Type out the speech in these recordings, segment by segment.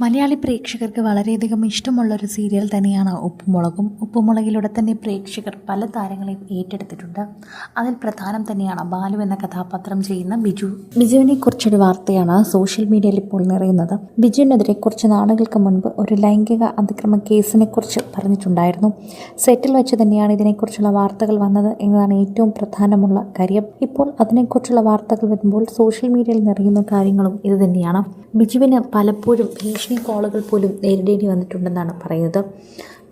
മലയാളി പ്രേക്ഷകർക്ക് വളരെയധികം ഇഷ്ടമുള്ള ഒരു സീരിയൽ തന്നെയാണ് ഉപ്പുമുളകും. ഉപ്പുമുളകിലൂടെ തന്നെ പ്രേക്ഷകർ പല താരങ്ങളെയും ഏറ്റെടുത്തിട്ടുണ്ട്. അതിൽ പ്രധാനം തന്നെയാണ് ബാലു എന്ന കഥാപാത്രം ചെയ്യുന്ന ബിജു. ബിജുവിനെ കുറിച്ചൊരു വാർത്തയാണ് സോഷ്യൽ മീഡിയയിൽ ഇപ്പോൾ നിറയുന്നത്. ബിജുവിനെതിരെ കുറച്ച് നാളുകൾക്ക് മുൻപ് ഒരു ലൈംഗിക അതിക്രമ കേസിനെ കുറിച്ച് പറഞ്ഞിട്ടുണ്ടായിരുന്നു. സെറ്റിൽ വെച്ച് തന്നെയാണ് ഇതിനെക്കുറിച്ചുള്ള വാർത്തകൾ വന്നത് എന്നതാണ് ഏറ്റവും പ്രധാനമുള്ള കാര്യം. ഇപ്പോൾ അതിനെക്കുറിച്ചുള്ള വാർത്തകൾ വരുമ്പോൾ സോഷ്യൽ മീഡിയയിൽ നിറയുന്ന കാര്യങ്ങളും ഇത് തന്നെയാണ്. ബിജുവിന് പലപ്പോഴും കോളുകൾ പോലും നേരിടേണ്ടി വന്നിട്ടുണ്ടെന്നാണ് പറയുന്നത്.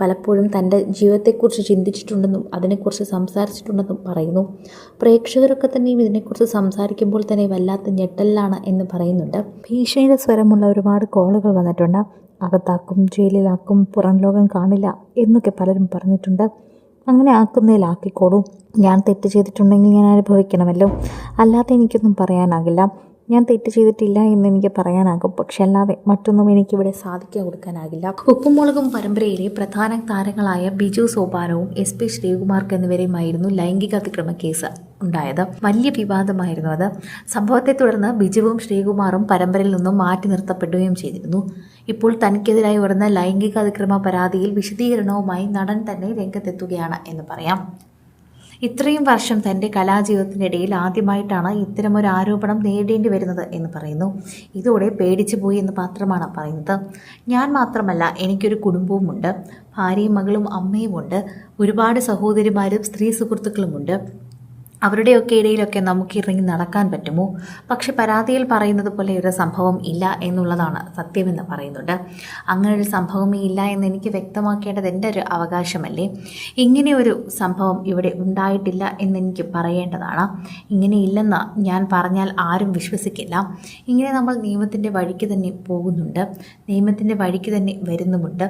പലപ്പോഴും തന്റെ ജീവിതത്തെക്കുറിച്ച് ചിന്തിച്ചിട്ടുണ്ടെന്നും അതിനെക്കുറിച്ച് സംസാരിച്ചിട്ടുണ്ടെന്നും പറയുന്നു. പ്രേക്ഷകരൊക്കെ തന്നെയും ഇതിനെക്കുറിച്ച് സംസാരിക്കുമ്പോൾ തന്നെ വല്ലാത്ത ഞെട്ടലിലാണ് എന്ന് പറയുന്നുണ്ട്. ഭീഷണിയുടെ സ്വരമുള്ള ഒരുപാട് കോളുകൾ വന്നിട്ടുണ്ട്. അകത്താക്കും ജയിലിലാക്കും പുറം ലോകം കാണില്ല എന്നൊക്കെ പലരും പറഞ്ഞിട്ടുണ്ട്. അങ്ങനെ ആക്കുന്നതിലാക്കിക്കോളൂ. ഞാൻ തെറ്റ് ചെയ്തിട്ടുണ്ടെങ്കിൽ ഞാൻ അനുഭവിക്കണമല്ലോ. അല്ലാതെ എനിക്കൊന്നും പറയാനാകില്ല. ഞാൻ തെറ്റ് ചെയ്തിട്ടില്ല എന്ന് എനിക്ക് പറയാനാകും. പക്ഷെ അല്ലാതെ മറ്റൊന്നും എനിക്കിവിടെ സാധിക്കാൻ കൊടുക്കാനാകില്ല. ഉപ്പുമുളകും പരമ്പരയിലെ പ്രധാന താരങ്ങളായ ബിജു സോപാനവും എസ് പി ശ്രീകുമാർക്ക് എന്നിവരെയുമായിരുന്നു ലൈംഗിക അതിക്രമ കേസ് ഉണ്ടായത്. വലിയ വിവാദമായിരുന്നു അത്. സംഭവത്തെ തുടർന്ന് ബിജുവും ശ്രീകുമാറും പരമ്പരയിൽ നിന്നും മാറ്റി നിർത്തപ്പെടുകയും ചെയ്തിരുന്നു. ഇപ്പോൾ തനിക്കെതിരായി ഉയർന്ന ലൈംഗിക അതിക്രമ പരാതിയിൽ വിശദീകരണവുമായി നടൻ തന്നെ രംഗത്തെത്തുകയാണ് എന്ന് പറയാം. ഇത്രയും വർഷം തന്റെ കലാജീവിതത്തിനിടയിൽ ആദ്യമായിട്ടാണ് ഇത്തരമൊരു ആരോപണം നേരിടേണ്ടി വരുന്നത് എന്ന് പറയുന്നു. ഇതോടെ പേടിച്ചു പോയി എന്ന് മാത്രമാണ് പറയുന്നത്. ഞാൻ മാത്രമല്ല എനിക്കൊരു കുടുംബവുമുണ്ട്. ഭാര്യയും മകളും അമ്മയുമുണ്ട്. ഒരുപാട് സഹോദരിമാരും സ്ത്രീ സുഹൃത്തുക്കളുമുണ്ട്. അവരുടെയൊക്കെ ഇടയിലൊക്കെ നമുക്ക് ഇറങ്ങി നടക്കാൻ പറ്റുമോ? പക്ഷെ പരാതിയിൽ പറയുന്നത് പോലെ ഒരു സംഭവം ഇല്ല എന്നുള്ളതാണ് സത്യമെന്ന് പറയുന്നുണ്ട്. അങ്ങനെ ഒരു സംഭവമേ ഇല്ല എന്ന് എനിക്ക് വ്യക്തമാക്കേണ്ടത് എന്റെ ഒരു അവകാശമല്ലേ? ഇങ്ങനെ ഒരു സംഭവം ഇവിടെ ഉണ്ടായിട്ടില്ല എന്നെനിക്ക് പറയേണ്ടതാണ്. ഇങ്ങനെ ഇല്ലെന്ന് ഞാൻ പറഞ്ഞാൽ ആരും വിശ്വസിക്കില്ല. ഇങ്ങനെ നമ്മൾ നിയമത്തിന്റെ വഴിക്ക് തന്നെ പോകുന്നുണ്ട്. നിയമത്തിന്റെ വഴിക്ക് തന്നെ വരുന്നുമുണ്ട്.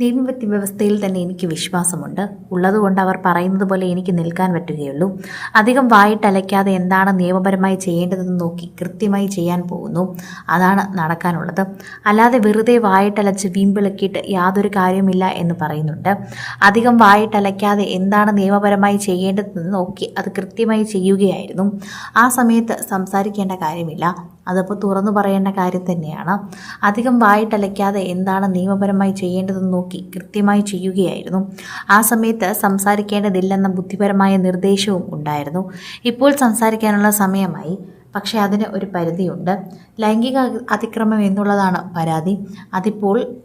നിയമ വ്യവസ്ഥയിൽ തന്നെ എനിക്ക് വിശ്വാസമുണ്ട്. ഉള്ളതുകൊണ്ട് അവർ പറയുന്നത് പോലെ എനിക്ക് നിൽക്കാൻ പറ്റുകയുള്ളൂ. അധികം വായിട്ടലയ്ക്കാതെ എന്താണ് നിയമപരമായി ചെയ്യേണ്ടതെന്ന് നോക്കി കൃത്യമായി ചെയ്യാൻ പോകുന്നു. അതാണ് നടക്കാനുള്ളത്. അല്ലാതെ വെറുതെ വായിട്ടലച്ച് വീമ്പിളക്കിയിട്ട് യാതൊരു കാര്യമില്ല എന്ന് പറയുന്നുണ്ട്. അധികം വായിട്ടലയ്ക്കാതെ എന്താണ് നിയമപരമായി ചെയ്യേണ്ടതെന്ന് നോക്കി അത് കൃത്യമായി ചെയ്യുകയായിരുന്നു. ആ സമയത്ത് സംസാരിക്കേണ്ട കാര്യമില്ല. അതപ്പോൾ തുറന്നു പറയേണ്ട കാര്യം തന്നെയാണ്. അധികം വായിട്ടലയ്ക്കാതെ എന്താണ് നിയമപരമായി ചെയ്യേണ്ടതെന്ന് നോക്കി കൃത്യമായി ചെയ്യുകയായിരുന്നു. ആ സമയത്ത് സംസാരിക്കേണ്ടതില്ലെന്ന ബുദ്ധിപരമായ നിർദ്ദേശവും ഉണ്ടായിരുന്നു. ഇപ്പോൾ സംസാരിക്കാനുള്ള സമയമായി. പക്ഷേ അതിന് ഒരു പരിധിയുണ്ട്. ലൈംഗിക അതിക്രമം എന്നുള്ളതാണ് പരാതി. അതിപ്പോൾ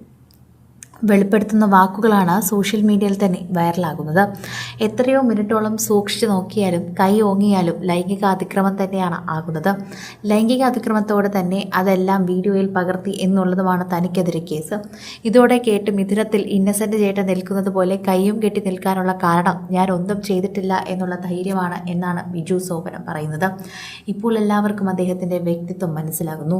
വെളിപ്പെടുത്തുന്ന വാക്കുകളാണ് സോഷ്യൽ മീഡിയയിൽ തന്നെ വൈറലാകുന്നത്. എത്രയോ മിനിറ്റോളം സൂക്ഷിച്ചു നോക്കിയാലും കൈ ഓങ്ങിയാലും ലൈംഗിക അതിക്രമം തന്നെയാണ് ആകുന്നത്. ലൈംഗിക അതിക്രമത്തോടെ തന്നെ അതെല്ലാം വീഡിയോയിൽ പകർത്തി എന്നുള്ളതുമാണ് തനിക്കെതിരെ കേസ്. ഇതോടെ കേട്ട് മിഥുനത്തിൽ ഇന്നസെന്റ് ചേട്ടൻ നിൽക്കുന്നത് പോലെ കൈയും കെട്ടി നിൽക്കാനുള്ള കാരണം ഞാൻ ഒന്നും ചെയ്തിട്ടില്ല എന്നുള്ള ധൈര്യമാണ് എന്നാണ് ബിജു സോപനം പറയുന്നത്. ഇപ്പോൾ എല്ലാവർക്കും അദ്ദേഹത്തിന്റെ വ്യക്തിത്വം മനസ്സിലാകുന്നു.